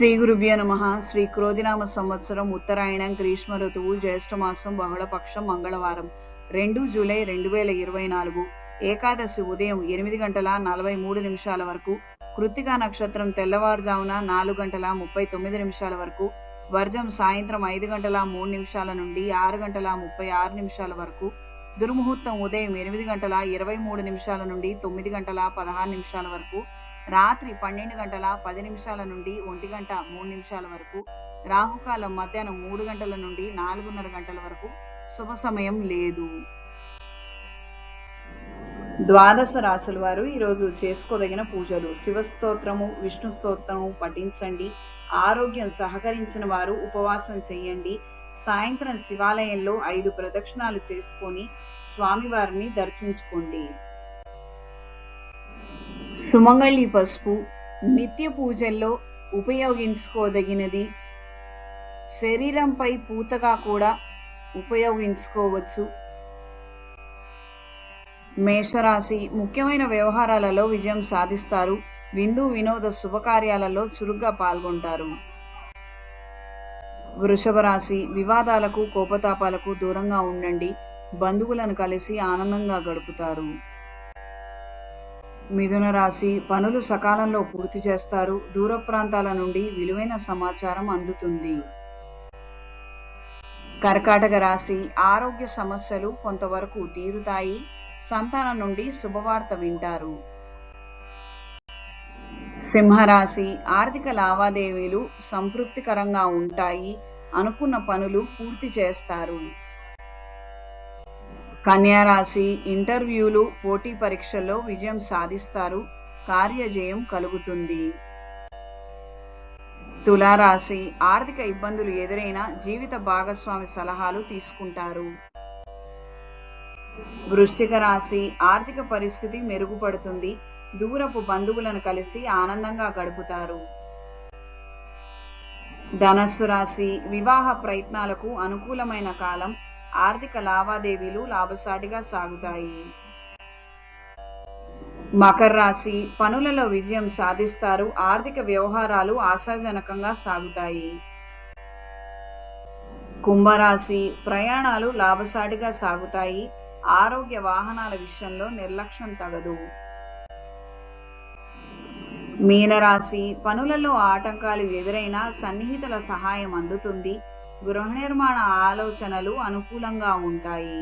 శ్రీ గురుభ్య నమ. శ్రీ క్రోధినామ సంవత్సరం ఉత్తరాయణం గ్రీష్మ ఋతువు జ్యేష్ఠమాసం బహుళపక్షం మంగళవారం. రెండు జూలై రెండు వేల ఇరవై నాలుగు. ఏకాదశి ఉదయం ఎనిమిది గంటల నలభై మూడు నిమిషాల వరకు. కృత్తికా నక్షత్రం తెల్లవారుజామున నాలుగు గంటల ముప్పై తొమ్మిది నిమిషాల వరకు. వర్జం సాయంత్రం ఐదు గంటల మూడు నిమిషాల నుండి ఆరు గంటల ముప్పై ఆరు నిమిషాల వరకు. దుర్ముహూర్తం ఉదయం ఎనిమిది గంటల ఇరవై మూడు నిమిషాల నుండి తొమ్మిది గంటల పదహారు నిమిషాల వరకు. రాత్రి పన్నెండు గంటల పది నిమిషాల నుండి ఒంటి గంట మూడు నిమిషాల వరకు రాహుకాలం మధ్యాహ్నం మూడు గంటల నుండి నాలుగున్నర గంటల వరకు శుభ సమయం లేదు. ద్వాదశ రాశుల వారు ఈరోజు చేసుకోదగిన పూజలు. శివస్తోత్రము విష్ణు స్తోత్రము పఠించండి. ఆరోగ్యం సహకరించిన వారు ఉపవాసం చేయండి. సాయంత్రం శివాలయంలో ఐదు ప్రదక్షిణాలు చేసుకొని స్వామివారిని దర్శించుకోండి. సుమంగళి పసుపు నిత్య పూజల్లో ఉపయోగించుకోదగినది. శరీరంపై పూతగా కూడా ఉపయోగించుకోవచ్చు. మేషరాశి ముఖ్యమైన వ్యవహారాలలో విజయం సాధిస్తారు. విందు వినోద శుభకార్యాలలో చురుగ్గా పాల్గొంటారు. వృషభ రాశి వివాదాలకు కోపతాపాలకు దూరంగా ఉండండి. బంధువులను కలిసి ఆనందంగా గడుపుతారు. మిథున రాశి పనులు సకాలంలో పూర్తి చేస్తారు. దూర ప్రాంతాల నుండి విలువైన సమాచారం అందుతుంది. కర్కాటక రాశి ఆరోగ్య సమస్యలు కొంతవరకు తీరుతాయి. సంతానం నుండి శుభవార్త వింటారు. సింహరాశి ఆర్థిక లావాదేవీలు సంతృప్తికరంగా ఉంటాయి. అనుకున్న పనులు పూర్తి చేస్తారు. కన్యారాశి ఇంటర్వ్యూలు పోటీ పరీక్షల్లో విజయం సాధిస్తారు కార్యజయం కలుగుతుంది. తులారాశి ఆర్థిక ఇబ్బందులు ఎదురైనా జీవిత భాగస్వామి సలహాలు తీసుకుంటారు. వృశ్చిక రాశి ఆర్థిక పరిస్థితి మెరుగుపడుతుంది దూరపు బంధువులను కలిసి ఆనందంగా గడుపుతారు. ధనస్సు రాశి వివాహ ప్రయత్నాలకు అనుకూలమైన కాలం ఆర్థిక లావాదేవీలు లాభసాటిగా సాగుతాయి. మకర రాశి పనులలో విజయం సాధిస్తారు. ఆర్థిక వ్యవహారాలు ఆశాజనకంగా సాగుతాయి. కుంభరాశి ప్రయాణాలు లాభసాటిగా సాగుతాయి. ఆరోగ్య వాహనాల విషయంలో నిర్లక్ష్యం తగదు. మీనరాశి పనులలో ఆటంకాలు ఎదురైనా సన్నిహితుల సహాయం అందుతుంది. గృహ నిర్మాణ ఆలోచనలు అనుకూలంగా ఉంటాయి.